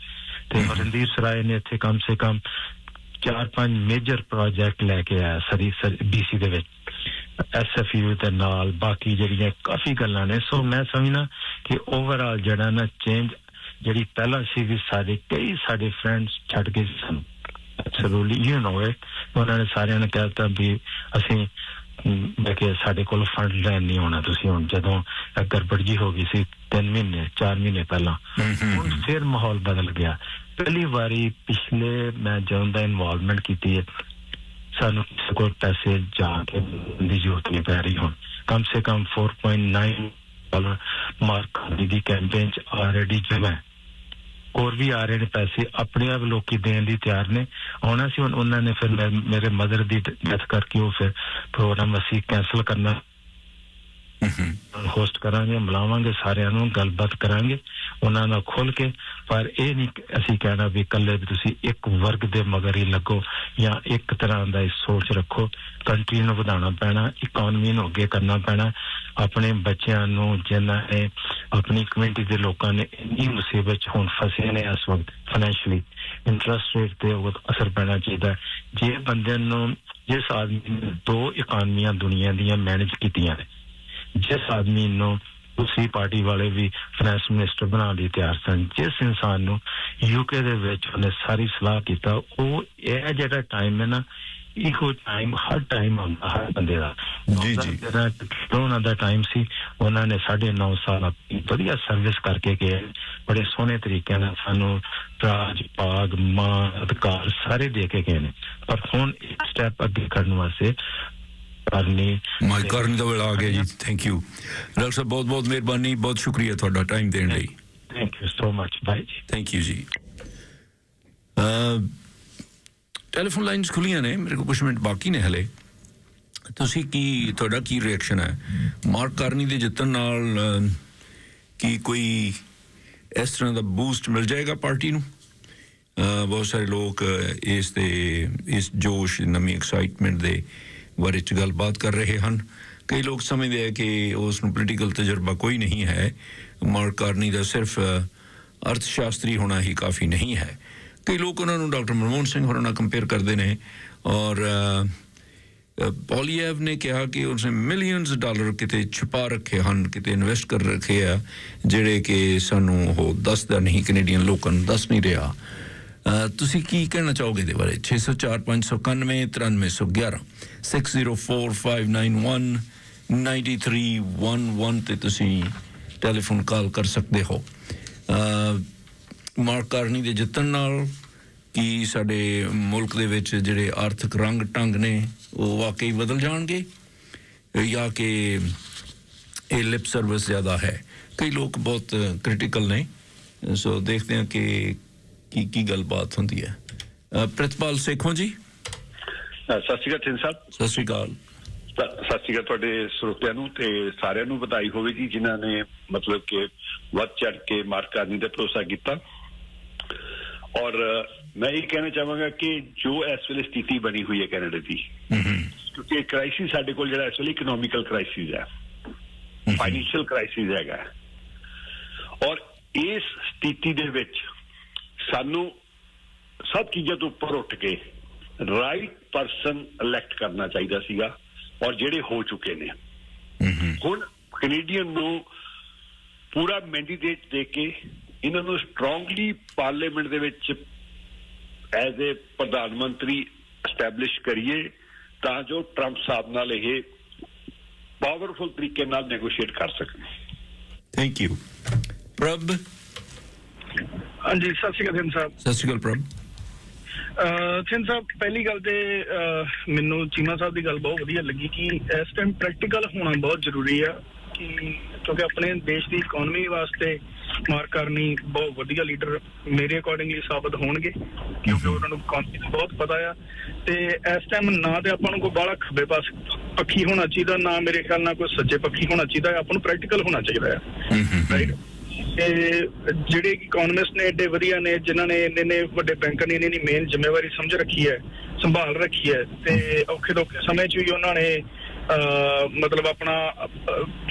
ਤੇ ਰਣਦੀਪ ਸਰਾਏ ਨੇ ਇੱਥੇ ਕਮ ਸੇ ਕਮ ਚਾਰ ਪੰਜ ਮੇਜਰ ਪ੍ਰੋਜੈਕਟ ਲੈ ਕੇ ਆਇਆ ਸਰੀ ਬੀਸੀ ਦੇ ਵਿੱਚ ਐਸਐਫਯੂ ਦੇ ਨਾਲ ਬਾਕੀ ਜਿਹੜੀਆਂ ਕਾਫੀ ਗੱਲਾਂ ਨੇ ਸੋ ਮੈਂ ਸਮਝਣਾ ਕਿ ਓਵਰਆਲ ਜਿਹੜਾ ਨਾ ਚੇਂਜ ਜਿਹੜੀ ਪਹਿਲਾਂ ਸੀ ਵੀ ਸਾਡੇ ਕਈ ਸਾਡੇ ਫਰੈਂਡਸ ਛੱਡ ਗਏ ਸਨ ਐਬਸੋਲੂਟਲੀ ਯੂ نو ਇਟ ਉਹਨਾਂ ਨੇ ਸਾਰਿਆਂ ਨੇ ਕਹਿਤਾ ਵੀ ਅਸੀਂ ਹਮ, ਮੈਂ ਕਿ ਸਾਡੇ ਕੋਲ ਫੰਡ ਲੈਣ ਨਹੀਂ ਆਉਣਾ ਤੁਸੀਂ ਹੁਣ ਜਦੋਂ ਇਹ ਗੜਬੜ ਜੀ ਹੋ ਗਈ ਸੀ 3 ਮਹੀਨੇ 4 ਮਹੀਨੇ ਪਹਿਲਾਂ ਹਮ, ਹਮ, ਹੁਣ ਹਮ। ਫਿਰ ਮਾਹੌਲ ਬਦਲ ਗਿਆ ਪਹਿਲੀ ਵਾਰੀ ਪਿਛਲੇ ਮੈਂ ਜਦੋਂ ਦਾ ਇਨਵੋਲਵਮੈਂਟ ਕੀਤੀ ਹੈ, ਸਾਨੂੰ ਕਿਸੇ ਕੋਲ ਪੈਸੇ ਜਾ ਕੇ ਦੀ ਜ਼ਰੂਰਤ ਨਹੀਂ ਪੈ ਰਹੀ ਹੁਣ। ਕਮ ਸੇ ਕਮ 4.9 ਡਾਲਰ ਮਾਰਕ ਦੀ ਕੈਂਪੇਨ ਚ ਆਲਰੇਡੀ ਜਮ੍ਹਾਂ ਹੋਰ ਵੀ ਆ ਰਹੇ ਨੇ ਪੈਸੇ ਆਪਣੇ ਆਪ ਲੋਕੀ ਦੇਣ ਲਈ ਤਿਆਰ ਨੇ। ਆਉਣਾ ਸੀ ਹੁਣ ਉਹਨਾਂ ਨੇ ਫਿਰ ਮੇਰੇ ਮਦਰ ਦੀ ਡੈਥ ਕਰਕੇ ਉਹ ਫਿਰ ਪ੍ਰੋਗਰਾਮ ਅਸੀਂ ਕੈਨਸਲ ਕਰਨਾ। ਹੋਸਟ ਕਰਾਂਗੇ, ਮਿਲਾਵਾਂਗੇ, ਸਾਰਿਆਂ ਨੂੰ, ਗੱਲਬਾਤ ਕਰਾਂਗੇ, ਉਹਨਾਂ ਨਾਲ ਖੁੱਲ ਕੇ। ਪਰ ਇਹ ਨਹੀਂ ਅਸੀਂ ਕਹਿਣਾ ਵੀ ਇਕੱਲੇ ਵੀ ਤੁਸੀਂ ਇੱਕ ਵਰਗ ਦੇ ਮਗਰ ਹੀ ਲੱਗੋ ਜਾਂ ਇੱਕ ਤਰ੍ਹਾਂ ਦਾ ਇਹ ਸੋਚ ਰੱਖੋ। ਕੰਟਰੀ ਨੂੰ ਵਧਾਉਣਾ ਪੈਣਾ ਇਕਨੋਮੀ ਨੂੰ ਅੱਗੇ ਕਰਨਾ ਪੈਣਾ। ਆਪਣੇ ਬੱਚਿਆਂ ਨੂੰ, ਜਿਨ੍ਹਾਂ ਨੇ ਆਪਣੀ ਕਮਿਊਨਿਟੀ ਦੇ ਲੋਕਾਂ ਨੇ ਇੰਨੀ ਮੁਸੀਬਤ 'ਚ ਹੁਣ ਫਸੇ ਨੇ ਇਸ ਵਕਤ ਫਾਈਨੈਂਸ਼ੀਅਲੀ ਇੰਟਰਸਟ ਰੇਟ ਤੇ ਉਹ ਅਸਰ ਪੈਣਾ ਚਾਹੀਦਾ ਜੇ ਬੰਦੇ ਨੂੰ, ਜਿਸ ਆਦਮੀ ਨੇ ਦੋ ਇਕਾਨਮੀਆਂ ਦੁਨੀਆ ਦੀਆਂ ਮੈਨੇਜ ਕੀਤੀਆਂ ਨੇ ਜਿਸ ਆਦਮੀ ਨੂੰ ਦੂਸਰੀ ਪਾਰਟੀ ਵਾਲੇ ਵੀ ਫਾਈਨੈਂਸ ਮਿਨਿਸਟਰ ਬਣਾਉਣ ਲਈ ਤਿਆਰ ਸਨ ਜਿਸ ਇਨਸਾਨ ਨੂੰ ਯੂਕੇ ਦੇ ਵਿੱਚ ਉਹਨੇ ਸਾਰੀ ਸਲਾਹ ਕੀਤਾ ਉਹ ਇਹ ਜਿਹੜਾ ਟਾਈਮ ਹੈ ਨਾ ਇਕੋ ਟਾਈਮ ਹਰ ਟਾਈਮ ਹੁੰਦਾ ਹਰ ਬੰਦੇ ਦਾ। ਜੀ, ਜੀ। ਜਿਹੜਾ ਉਹਨਾਂ ਦਾ ਟਾਈਮ ਸੀ ਉਹਨਾਂ ਨੇ 9.5 ਸਾਲ ਆਪਣੀ ਵਧੀਆ ਸਰਵਿਸ ਕਰਕੇ ਗਏ। ਬੜੇ ਸੋਹਣੇ ਤਰੀਕੇ ਨਾਲ ਸਾਨੂੰ ਰਾਜ ਪਾਗ ਮਾਨ ਅਧਿਕਾਰ ਸਾਰੇ ਦੇ ਕੇ ਗਏ ਨੇ। ਪਰ ਹੁਣ ਇੱਕ ਸਟੈਪ ਅੱਗੇ ਕਰਨ ਵਾਸਤੇ ਕਰਨੀ। ਮਾਈ ਕਰਨ ਦਾ ਵੇਲਾ ਆ ਗਿਆ ਜੀ ਥੈਂਕ ਯੂ ਡਾਕਟਰ ਸਾਹਿਬ ਬਹੁਤ ਬਹੁਤ ਮਿਹਰਬਾਨੀ ਬਹੁਤ ਸ਼ੁਕਰੀਆ ਤੁਹਾਡਾ ਟਾਈਮ ਦੇਣ ਲਈ। ਥੈਂਕ ਯੂ ਸੋ ਮਚ ਬਾਈ ਜੀ ਥੈਂਕ ਯੂ ਜੀ। ਅ ਟੈਲੀਫੋਨ ਲਾਈਨਸ ਖੁੱਲੀਆਂ ਨੇ ਮੇਰੇ ਕੋਲ ਕੁਝ ਮਿੰਟ ਬਾਕੀ ਨੇ ਹਲੇ। ਤੁਸੀਂ ਕੀ ਤੁਹਾਡਾ ਕੀ ਰਿਐਕਸ਼ਨ ਹੈ? ਮਾਰਕ ਕਰਨੀ ਦੇ ਜਿੱਤਣ ਨਾਲ ਕੀ ਕੋਈ ਇਸ ਤਰ੍ਹਾਂ ਦਾ ਬੂਸਟ ਮਿਲ ਜਾਏਗਾ ਪਾਰਟੀ ਨੂੰ? ਬਹੁਤ ਸਾਰੇ ਲੋਕ ਇਸ ਦੇ ਇਸ ਜੋਸ਼ ਨਵੀਂ ਐਕਸਾਈਟਮੈਂਟ ਦੇ ਬਾਰੇ ਚ ਗੱਲਬਾਤ ਕਰ ਰਹੇ ਹਨ। ਕਈ ਲੋਕ ਸਮਝਦੇ ਆ ਕਿ ਉਸ ਨੂੰ ਪੋਲੀਟੀਕਲ ਤਜਰਬਾ ਕੋਈ ਨਹੀਂ ਹੈ। ਮਾਰਕ ਕਾਰਨੀ ਦਾ ਸਿਰਫ ਅ, ਅਰਥ ਸ਼ਾਸਤਰੀ ਹੋਣਾ ਹੀ ਕਾਫੀ ਨਹੀਂ ਹੈ। ਕਈ ਲੋਕ ਉਹਨਾਂ ਨੂੰ ਡਾਕਟਰ ਮਨਮੋਹਨ ਸਿੰਘ ਹੋਰਾਂ ਨਾਲ ਕੰਪੇਅਰ ਕਰਦੇ ਨੇ ਔਰ ਪੋਲੀਐਵ ਨੇ ਕਿਹਾ ਕਿ ਉਸਨੇ ਮਿਲੀਅਨਸ ਡਾਲਰ ਕਿਤੇ ਛੁਪਾ ਰੱਖੇ ਹਨ ਕਿਤੇ ਇਨਵੈਸਟ ਕਰ ਰੱਖੇ ਆ ਜਿਹੜੇ ਕਿ ਸਾਨੂੰ ਉਹ ਦੱਸਦਾ ਨਹੀਂ ਕੈਨੇਡੀਅਨ ਲੋਕਾਂ ਨੂੰ ਦੱਸ ਨਹੀਂ ਰਿਹਾ। ਤੁਸੀਂ ਕੀ ਕਹਿਣਾ ਚਾਹੋਗੇ ਇਹਦੇ ਬਾਰੇ? 604 591 9311 6045919311 ਤੇ ਤੁਸੀਂ ਟੈਲੀਫੋਨ ਕਾਲ ਕਰ ਸਕਦੇ ਹੋ। ਅ, ਮਾਰਕ ਕਾਰਨੀ ਦੇ ਜਿੱਤਣ ਨਾਲ ਕਿ ਸਾਡੇ ਮੁਲਕ ਦੇ ਵਿੱਚ ਜਿਹੜੇ ਆਰਥਿਕ ਰੰਗ ਢੰਗ ਨੇ ਉਹ ਵਾਕਈ ਬਦਲ ਜਾਣਗੇ? ਜਾਂ ਕਿ ਇਹ ਲਿਪ ਸਰਵਿਸ ਜ਼ਿਆਦਾ ਹੈ? ਕਈ ਲੋਕ ਬਹੁਤ ਕ੍ਰਿਟੀਕਲ ਨੇ। ਸੋ ਦੇਖਦੇ ਹਾਂ ਕਿ ਕੀ ਕੀ ਗੱਲਬਾਤ ਹੁੰਦੀ ਹੈ। ਅ, ਪ੍ਰਿਤਪਾਲ ਸੇਖੋਂ ਜੀ। ਸਤਿ ਸ਼੍ਰੀ ਅਕਾਲ ਥਿੰਨ ਸਾਹਿਬ। ਸਤਿ ਸ਼੍ਰੀ ਅਕਾਲ। ਸਤਿ ਸ਼੍ਰੀ ਅਕਾਲ ਤੁਹਾਡੇ ਸਰੋਤਿਆਂ ਨੂੰ ਤੇ ਸਾਰਿਆਂ ਨੂੰ ਵਧਾਈ ਹੋਵੇ ਜੀ ਜਿਨ੍ਹਾਂ ਨੇ ਮਤਲਬ ਕਿ ਵੱਧ ਚੜ ਕੇ ਮਾਰਕ ਕਰਨੀ ਦਾ ਭਰੋਸਾ ਕੀਤਾ। ਔਰ ਮੈਂ ਇਹ ਕਹਿਣਾ ਚਾਹਾਂਗਾ ਕਿ ਜੋ ਇਸ ਵੇਲੇ ਸਥਿਤੀ ਬਣੀ ਹੋਈ ਹੈ ਕੈਨੇਡਾ ਦੀ ਕਿਉਂਕਿ ਇਹ ਕ੍ਰਾਈਸਿਸ ਸਾਡੇ ਕੋਲ ਜਿਹੜਾ ਇਸ ਵੇਲੇ ਇਕਨੋਮਿਕਲ ਕ੍ਰਾਈਸਿਸ ਹੈ ਫਾਈਨੈਂਸ਼ੀਅਲ ਕ੍ਰਾਈਸਿਸ ਹੈਗਾ। ਔਰ ਇਸ ਸਥਿਤੀ ਦੇ ਵਿੱਚ ਸਾਨੂੰ ਸਭ ਚੀਜ਼ਾਂ ਤੋਂ ਉੱਪਰ ਉੱਠ ਕੇ ਰਾਈਟ ਪਰਸਨ ਇਲੈਕਟ ਕਰਨਾ ਚਾਹੀਦਾ ਸੀਗਾ ਔਰ ਜਿਹੜੇ ਹੋ ਚੁੱਕੇ ਨੇ। ਹੁਣ ਕੈਨੇਡੀਅਨ ਨੂੰ ਪੂਰਾ ਮੈਂਡੇਟ ਦੇ ਕੇ ਇਹਨਾਂ ਨੂੰ ਸਟਰੋਂਗਲੀ ਪਾਰਲੀਮੈਂਟ ਦੇ ਵਿੱਚ ਐਜ਼ ਅ ਪ੍ਰਧਾਨ ਮੰਤਰੀ ਐਸਟੈਬਲਿਸ਼ ਕਰੀਏ ਤਾਂ ਜੋ ਟਰੰਪ ਸਾਹਿਬ ਨਾਲ ਇਹ ਪਾਵਰਫੁਲ ਤਰੀਕੇ ਨਾਲ ਨੈਗੋਸ਼ੀਏਟ ਕਰ ਸਕਣ। ਥੈਂਕ ਯੂ ਪ੍ਰਭ? ਹਾਂਜੀ ਸਤਿ ਸ਼੍ਰੀ ਅਕਾਲ ਸਾਹਿਬ ਸਤਿ ਸ਼੍ਰੀ ਅਕਾਲ ਪ੍ਰਭ। ਥਿੰਨ ਸਾਹਿਬ ਪਹਿਲੀ ਗੱਲ ਤੇ ਮੈਨੂੰ ਚੀਮਾ ਸਾਹਿਬ ਦੀ ਗੱਲ ਬਹੁਤ ਵਧੀਆ ਲੱਗੀ ਕਿ ਇਸ ਟਾਈਮ ਪ੍ਰੈਕਟੀਕਲ ਹੋਣਾ ਬਹੁਤ ਜ਼ਰੂਰੀ ਆ ਕਿ ਕਿਉਂਕਿ ਆਪਣੇ ਦੇਸ਼ ਦੀ ਇਕਨੋਮੀ ਵਾਸਤੇ ਮਾਰ ਕਰਨੀ ਬਹੁਤ ਵਧੀਆ ਲੀਡਰ ਮੇਰੇ ਅਕੋਰਡਿੰਗਲੀ ਸਾਬਤ ਹੋਣਗੇ ਕਿਉਂਕਿ ਉਹਨਾਂ ਨੂੰ ਦਾ ਬਹੁਤ ਪਤਾ ਆ। ਤੇ ਇਸ ਟਾਈਮ ਨਾ ਤੇ ਆਪਾਂ ਨੂੰ ਕੋਈ ਬਾਹਲਾ ਖੱਬੇ ਪਾਸ ਪੱਖੀ ਹੋਣਾ ਚਾਹੀਦਾ ਨਾ ਮੇਰੇ ਖਿਆਲ ਨਾਲ ਕੋਈ ਸੱਜੇ ਪੱਖੀ ਹੋਣਾ ਚਾਹੀਦਾ ਆਪਾਂ ਨੂੰ ਪ੍ਰੈਕਟੀਕਲ ਹੋਣਾ ਚਾਹੀਦਾ ਆ। ਰਾਈਟ ਤੇ ਜਿਹੜੇ ਇਕਨੋਮਿਸਟ ਨੇ ਏਡੇ ਵਧੀਆ ਨੇ, ਜਿਨ੍ਹਾਂ ਨੇ ਇੰਨੇ ਨੇ ਵੱਡੇ ਬੈਂਕਾਂ ਨੇ, ਇੰਨੀ ਮੇਨ ਜ਼ਿੰਮੇਵਾਰੀ ਸਮਝ ਰੱਖੀ ਹੈ, ਸੰਭਾਲ ਰੱਖੀ ਹੈ ਤੇ ਔਖੇ ਤੋਂ ਸਮੇਂ 'ਚ ਵੀ ਉਹਨਾਂ ਨੇ ਮਤਲਬ ਆਪਣਾ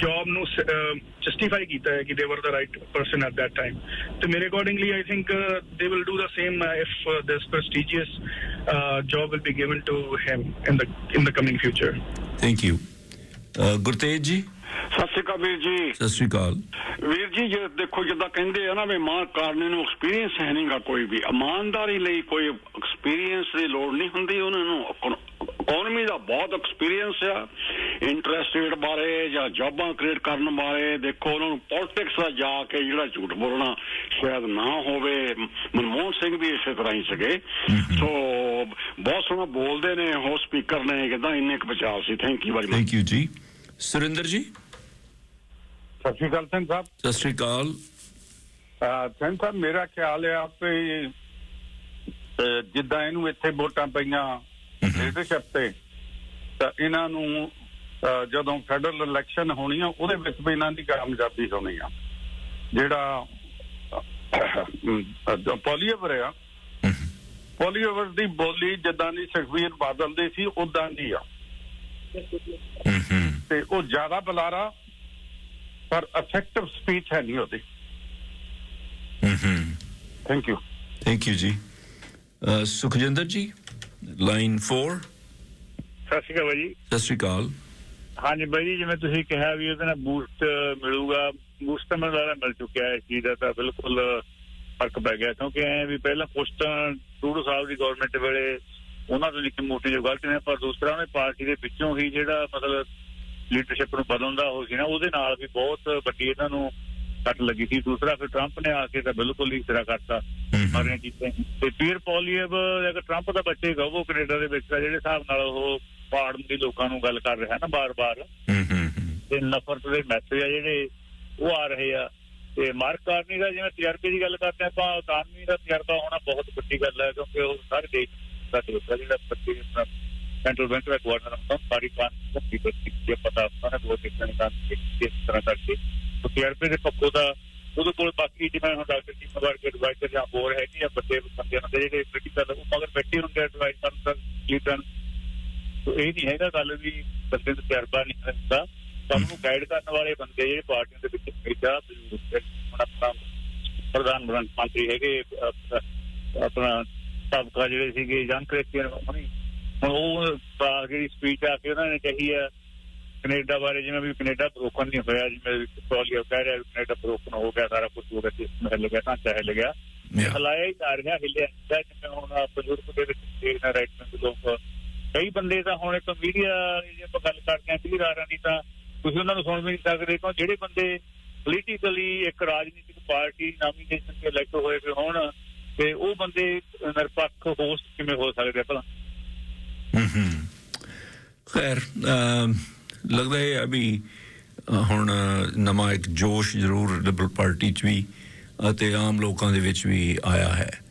ਜੌਬ ਨੂੰ ਜਸਟੀਫਾਈ ਕੀਤਾ ਹੈ ਕਿ they were the right person at that time ਤੇ ਮੇਰੇ accordingly I think they will do the same if this prestigious job will be given to him in the, in the coming future. Thank you Gurtej ji ਸਤਿ ਸ਼੍ਰੀ ਅਕਾਲ ਵੀਰ ਜੀ। ਸਤਿ ਸ਼੍ਰੀ ਅਕਾਲ। ਵੀਰ ਜੀ ਜੇ ਦੇਖੋ ਜਿੱਦਾਂ ਕਹਿੰਦੇ ਆ ਨਾ ਵੀ ਮਾਂ ਕਾਰਨੇ ਨੂੰ ਐਕਸਪੀਰੀਅੰਸ ਹੈ ਨਹੀਂਗਾ ਕੋਈ ਵੀ। ਇਮਾਨਦਾਰੀ ਲਈ ਕੋਈ ਐਕਸਪੀਰੀਅੰਸ ਦੀ ਲੋੜ ਨਹੀਂ ਹੁੰਦੀ ਉਹਨਾਂ ਨੂੰ। ਇਕਨੋਮੀ ਦਾ ਬਹੁਤ ਐਕਸਪੀਰੀਅੰਸ ਆ। ਇੰਟਰਸਟ ਰੇਟ ਬਾਰੇ ਜਾਂ ਜੌਬਾਂ ਕ੍ਰੀਏਟ ਕਰਨ ਬਾਰੇ ਦੇਖੋ ਉਹਨਾਂ ਨੂੰ ਪੋਲਿਟਿਕਸ ਦਾ ਜਾ ਕੇ ਜਿਹੜਾ ਝੂਠ ਬੋਲਣਾ ਸ਼ਾਇਦ ਨਾ ਹੋਵੇ। ਮਨਮੋਹਨ ਸਿੰਘ ਵੀ ਇਸੇ ਤਰ੍ਹਾਂ ਹੀ ਸੀਗੇ। ਸੋ ਬਹੁਤ ਸੋਹਣਾ ਬੋਲਦੇ ਨੇ ਹੋ ਸਪੀਕਰ ਨੇ ਕਿਦਾਂ ਇੰਨੇ ਕੁ ਬਚਾਅ ਸੀ। Thank you very much thank you ਜੀ। ਸੁਰਿੰਦਰ ਜੀ। ਸਤਿ ਸ਼੍ਰੀ ਅਕਾਲ ਸਿੰਘ ਸਾਹਿਬ। ਸਤਿ ਸ਼੍ਰੀ ਅਕਾਲ। ਸਿੰਘ ਸਾਹਿਬ ਮੇਰਾ ਖਿਆਲ ਹੈ ਅਹ ਜਿੱਦਾਂ ਇਹਨੂੰ ਇੱਥੇ ਵੋਟਾਂ ਪਈਆਂ ਲੀਡਰਸ਼ਿਪ ਤੇ ਤਾਂ ਇਹਨਾਂ ਨੂੰ ਜਦੋਂ ਫੈਡਰਲ ਇਲੈਕਸ਼ਨ ਹੋਣੀ ਆ ਉਹਦੇ ਵਿੱਚ ਵੀ ਇਹਨਾਂ ਦੀ ਕਾਮਯਾਬੀ ਹੋਣੀ ਆ। ਜਿਹੜਾ ਪੋਲੀਓਵਰ ਆ। ਪੋਲੀਓਵਰ ਦੀ ਬੋਲੀ ਜਿੱਦਾਂ ਦੀ ਸੁਖਬੀਰ ਬਾਦਲ ਦੀ ਸੀ ਉਦਾਂ ਦੀ ਆ। ਤੇ ਉਹ ਜ਼ਿਆਦਾ ਬੁਲਾਰਾ ਪਰ ਇਫੈਕਟਿਵ ਸਪੀਚ ਹੈ ਨਹੀਂ ਉਹਦੀ। ਥੈਂਕ ਯੂ ਥੈਂਕ ਯੂ ਜੀ। ਸੁਖਜਿੰਦਰ ਜੀ ਲਾਈਨ 4 ਸਤਿ ਸ਼੍ਰੀ ਅਕਾਲ ਜੀ। ਸਤਿ ਸ਼੍ਰੀ ਅਕਾਲ। ਹਾਂਜੀ ਬਾਈ ਜੀ ਜਿਵੇਂ ਤੁਸੀਂ ਕਿਹਾ ਵੀ ਉਹਦੇ ਨਾਲ ਬੂਸਟ ਮਿਲੂਗਾ ਬੂਸਟ ਲੱਗਦਾ ਮਿਲ ਚੁੱਕਿਆ ਹੈ ਇਸ ਚੀਜ਼ ਦਾ ਤਾਂ ਬਿਲਕੁਲ ਫ਼ਰਕ ਪੈ ਗਿਆ। ਕਿਉਂਕਿ ਐ ਵੀ ਪਹਿਲਾਂ ਕੁਛ ਤਾਂ ਟੂਡੂ ਸਾਹਿਬ ਦੀ ਗਵਰਨਮੈਂਟ ਵੇਲੇ ਉਹਨਾਂ ਤੋਂ ਨਿੱਕੀ ਮੋਟੀ ਜੋ ਗਲਤੀ ਨੇ ਪਰ ਦੂਸਰਾ ਉਹਨੇ ਪਾਰਟੀ ਦੇ ਵਿੱਚੋਂ ਹੀ ਜਿਹੜਾ ਮਤਲਬ ਲੀਡਰਸ਼ਿਪ ਨੂੰ ਬਦਲਣ ਦਾ ਹੋ ਸੀ ਨਾ ਉਹਦੇ ਨਾਲ ਵੀ ਬਹੁਤ ਵੱਡੀ ਇਹਨਾਂ ਨੂੰ ਕੱਟ ਲੱਗੀ ਸੀ। ਦੂਸਰਾ ਫਿਰ ਟਰੰਪ ਨੇ ਆ ਕੇ ਤਾਂ ਬਿਲਕੁਲ ਹੀ ਸਿਰਾ ਕਰਤਾ। ਸਾਰੀਆਂ ਚੀਜ਼ਾਂ। ਤੇ ਪੀਰ ਪੋਲੀਅਬ ਅਗਰ ਟਰੰਪ ਦਾ ਬੱਚੇ ਉਹ ਕੈਨੇਡਾ ਦੇ ਵਿੱਚ ਜਿਹੜੇ ਹਿਸਾਬ ਨਾਲ ਉਹ ਪਾੜਨ ਦੀ ਲੋਕਾਂ ਨੂੰ ਗੱਲ ਕਰ ਰਿਹਾ ਨਾ ਬਾਰ-ਬਾਰ। ਹੂੰ ਹੂੰ ਹੂੰ। ਤੇ ਨਫ਼ਰਤ ਦੇ ਮੈਸੇਜ ਆ ਜਿਹੜੇ ਉਹ ਆ ਰਹੇ ਆ। ਤੇ ਮਾਰਕ ਕਾਰਨੀ ਦਾ ਜਿਵੇਂ ਤਜਰਬੇ ਦੀ ਗੱਲ ਕਰਦੇ ਆਪਾਂ ਕਾਰਨੀ ਦਾ ਤਜਰਬਾ ਹੋਣਾ ਬਹੁਤ ਵੱਡੀ ਗੱਲ ਹੈ ਕਿਉਂਕਿ ਉਹ ਸਾਰੇ ਦੇਸ਼ ਦਾ ਜਿਹੜਾ ਪੱਤੀ ਸੈਂਟਰਲ ਬੈਂਕ ਦਾ ਗਵਰਨਰ ਹੁੰਦਾ, ਸਾਰੀ ਕਾਂ ਦੀ ਬੱਤੀ ਪਤਾ ਉਹਨਾਂ ਨੇ ਬਹੁਤ ਦੇਖਣ ਦਾ ਇਸ ਤਰ੍ਹਾਂ ਕਰਕੇ। ਉਹ ਤਜਰਬੇ ਦੇ ਪੱਖੋਂ ਦਾ ਉਹਦੇ ਕੋਲ ਬਾਕੀ ਜਿਵੇਂ ਹੁਣ ਡਾਕਟਰ ਜੀ ਮਗਰ ਕੇ ਐਡਵਾਈਜ਼ਰ ਜਾਂ ਹੋਰ ਹੈ ਕਿ ਬੱਚੇ ਬੰਦੇ ਹੁੰਦੇ ਜਿਹੜੇ ਕ੍ਰਿਟੀਕਲ ਉਹ ਮਗਰ ਬੈਠੇ ਹੁੰਦੇ ਐਡਵਾਈਸ ਕਰਨ ਦਾ ਲੀਡਰ ਤੋ ਇਹ ਨਹੀਂ ਹੈਗਾ ਗੱਲ ਵੀ ਬੰਦੇ ਨੂੰ ਤਜਰਬਾ ਨਹੀਂ ਹੁੰਦਾ। ਸਾਨੂੰ ਗਾਈਡ ਕਰਨ ਵਾਲੇ ਬੰਦੇ ਜਿਹੜੇ ਪਾਰਟੀਆਂ ਦੇ ਵਿੱਚ ਹਮੇਸ਼ਾ ਬਜ਼ੁਰਗ ਹੁਣ ਆਪਣਾ ਪ੍ਰਧਾਨ ਮੰਤਰੀ ਹੈਗੇ ਆਪਣਾ ਸਾਬਕਾ ਜਿਹੜੇ ਸੀਗੇ ਜਨ ਕ੍ਰਿਸਚੀਅਨ ਹੁਣੀ ਹੁਣ ਉਹ ਜਿਹੜੀ ਸਪੀਚ ਆ ਕੇ ਉਹਨਾਂ ਨੇ ਕਹੀ ਆ ਕੈਨੇਡਾ ਬਾਰੇ ਜਿਵੇਂ ਵੀ ਕੈਨੇਡਾ ਬਰੋਕਨ ਨਹੀਂ ਹੋਇਆ ਜਿਵੇਂ ਪੈਟਰੋਲੀਅਮ ਕਹਿ ਰਿਹਾ ਕੈਨੇਡਾ ਬਰੋਕਨ ਹੋ ਗਿਆ ਸਾਰਾ ਕੁਝ ਹੋ ਗਿਆ ਸਿਸਟਮ ਹਿੱਲ ਗਿਆ ਢਾਂਚਾ ਹਿੱਲ ਗਿਆ Yeah. ਹਲਾਇਆ ਹੀ ਜਾ ਰਿਹਾ ਹਿੱਲਿਆ ਨਹੀਂ ਜਿਵੇਂ ਹੁਣ ਬਜ਼ੁਰਗ ਦੇ ਵਿੱਚ ਦੇਖਣਾ ਰਾਈਟ ਦੇ ਲੋਕ ਕਈ ਬੰਦੇ ਤਾਂ ਹੁਣ ਇੱਕ ਮੀਡੀਆ ਜੇ ਆਪਾਂ ਗੱਲ ਕਰਦੇ ਆਂ ਪੀਰਾਰਾਂ ਦੀ ਤਾਂ ਤੁਸੀਂ ਉਹਨਾਂ ਨੂੰ ਸੁਣ ਵੀ ਨਹੀਂ ਸਕਦੇ ਕਿਉਂ ਜਿਹੜੇ ਬੰਦੇ ਪੋਲੀਟੀਕਲੀ ਇੱਕ ਰਾਜਨੀਤਿਕ ਪਾਰਟੀ ਨਾਮੀਨੇਸ਼ਨ ਤੇ ਇਲੈਕਟ ਹੋਏ ਹੋਣ ਤੇ ਉਹ ਬੰਦੇ ਨਿਰਪੱਖ ਹੋਸਟ ਕਿਵੇਂ ਹੋ ਸਕਦੇ ਆ ਭਲਾ ਹੂੰ ਹੂੰ ਖੈਰ ਲੱਗਦਾ ਹੈ ਅਭੀ ਅ, ਹੁਣ ਨਵਾਂ ਇੱਕ ਜੋਸ਼ ਜ਼ਰੂਰ ਲਿਬਰਲ ਪਾਰਟੀ 'ਚ ਵੀ ਅਤੇ ਆਮ ਲੋਕਾਂ ਦੇ ਵਿੱਚ ਵੀ ਆਇਆ ਹੈ।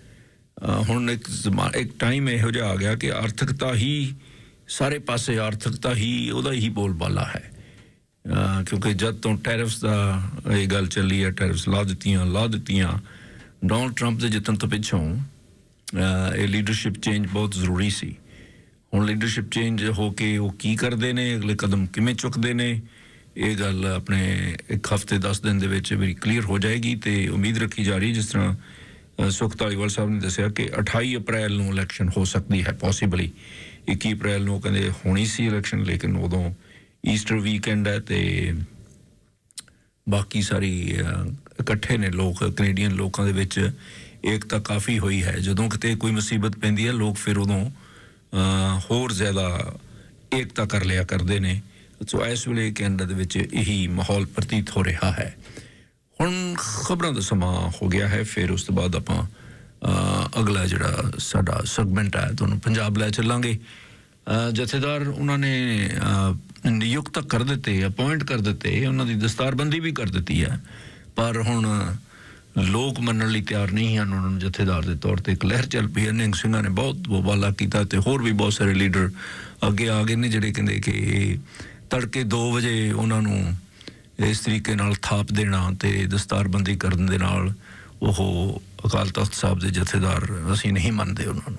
ਹੁਣ ਇੱਕ ਜ਼ਮਾ- ਇੱਕ ਟਾਈਮ ਇਹੋ ਜਿਹਾ ਆ ਗਿਆ ਕਿ ਆਰਥਿਕਤਾ ਹੀ ਸਾਰੇ ਪਾਸੇ ਆਰਥਿਕਤਾ ਹੀ ਉਹਦਾ ਹੀ ਬੋਲਬਾਲਾ ਹੈ। ਕਿਉਂਕਿ ਜਦ ਤੋਂ ਟੈਰਿਫਸ ਦਾ ਇਹ ਗੱਲ ਚੱਲੀ ਹੈ ਟੈਰਿਫਸ ਲਾ ਦਿੱਤੀਆਂ ਲਾ ਦਿੱਤੀਆਂ ਡੋਨਲਡ ਟਰੰਪ ਦੇ ਜਿੱਤਣ ਤੋਂ ਪਿੱਛੋਂ ਇਹ ਲੀਡਰਸ਼ਿਪ ਚੇਂਜ ਬਹੁਤ ਜ਼ਰੂਰੀ ਸੀ। ਹੁਣ ਲੀਡਰਸ਼ਿਪ ਚੇਂਜ ਹੋ ਕੇ ਉਹ ਕੀ ਕਰਦੇ ਨੇ ਅਗਲੇ ਕਦਮ ਕਿਵੇਂ ਚੁੱਕਦੇ ਨੇ ਇਹ ਗੱਲ ਆਪਣੇ ਇੱਕ ਹਫ਼ਤੇ 10 ਦਿਨ ਦੇ ਵਿੱਚ ਮੇਰੀ ਕਲੀਅਰ ਹੋ ਜਾਏਗੀ ਤੇ ਉਮੀਦ ਰੱਖੀ ਜਾ ਰਹੀ ਜਿਸ ਤਰ੍ਹਾਂ ਅ, ਸੁਖ ਧਾਲੀਵਾਲ ਸਾਹਿਬ ਨੇ ਦੱਸਿਆ ਕਿ 28 ਅਪ੍ਰੈਲ ਨੂੰ ਇਲੈਕਸ਼ਨ ਹੋ ਸਕਦੀ ਹੈ ਪੋਸੀਬਲੀ 21 ਅਪ੍ਰੈਲ ਨੂੰ ਕਹਿੰਦੇ ਹੋਣੀ ਸੀ ਇਲੈਕਸ਼ਨ ਲੇਕਿਨ ਉਦੋਂ ਈਸਟਰ ਵੀਕਐਂਡ ਹੈ ਤੇ ਬਾਕੀ ਸਾਰੀ ਇਕੱਠੇ ਨੇ ਲੋਕ ਕੈਨੇਡੀਅਨ ਲੋਕਾਂ ਦੇ ਵਿੱਚ ਏਕਤਾ ਕਾਫੀ ਹੋਈ ਹੈ। ਜਦੋਂ ਕਿਤੇ ਕੋਈ ਮੁਸੀਬਤ ਪੈਂਦੀ ਹੈ ਲੋਕ ਫਿਰ ਉਦੋਂ ਹੋਰ ਜ਼ਿਆਦਾ ਏਕਤਾ ਕਰ ਲਿਆ ਕਰਦੇ ਨੇ। ਸੋ ਇਸ ਵੇਲੇ ਕੈਨੇਡਾ ਦੇ ਵਿੱਚ ਇਹੀ ਮਾਹੌਲ ਪ੍ਰਤੀਤ ਹੋ ਰਿਹਾ ਹੈ। ਹੁਣ ਖਬਰਾਂ ਦਾ ਸਮਾਂ ਹੋ ਗਿਆ ਹੈ, ਫਿਰ ਉਸ ਤੋਂ ਬਾਅਦ ਆਪਾਂ ਅਗਲਾ ਜਿਹੜਾ ਸਾਡਾ ਸੈਗਮੈਂਟ ਹੈ, ਤੁਹਾਨੂੰ ਪੰਜਾਬ ਲੈ ਚੱਲਾਂਗੇ। ਜਥੇਦਾਰ ਉਹਨਾਂ ਨੇ ਨਿਯੁਕਤ ਕਰ ਦਿੱਤੇ ਅਪਾਇੰਟ ਕਰ ਦਿੱਤੇ, ਉਹਨਾਂ ਦੀ ਦਸਤਾਰਬੰਦੀ ਵੀ ਕਰ ਦਿੱਤੀ ਹੈ। ਪਰ ਹੁਣ ਲੋਕ ਮੰਨਣ ਲਈ ਤਿਆਰ ਨਹੀਂ ਹਨ, ਉਹਨਾਂ ਨੂੰ ਜਥੇਦਾਰ ਦੇ ਤੌਰ ਤੇ ਇੱਕ ਲਹਿਰ ਚੱਲ ਪਈ ਹੈ। ਨਿੰਗ ਸਿੰਘਾਂ ਨੇ ਬਹੁਤ ਬਵਾਲਾ ਕੀਤਾ ਤੇ ਹੋਰ ਵੀ ਬਹੁਤ ਸਾਰੇ ਲੀਡਰ ਅੱਗੇ ਆ ਗਏ ਨੇ, ਜਿਹੜੇ ਕਹਿੰਦੇ ਕਿ ਤੜਕੇ 2 ਵਜੇ ਉਹਨਾਂ ਨੂੰ ਇਸ ਤਰੀਕੇ ਨਾਲ ਥਾਪ ਦੇਣਾ ਤੇ ਦਸਤਾਰਬੰਦੀ ਕਰਨ ਦੇ ਨਾਲ ਉਹ ਅਕਾਲ ਤਖਤ ਸਾਹਿਬ ਦੇ ਜਥੇਦਾਰ ਅਸੀਂ ਨਹੀਂ ਮੰਨਦੇ ਉਹਨਾਂ ਨੂੰ।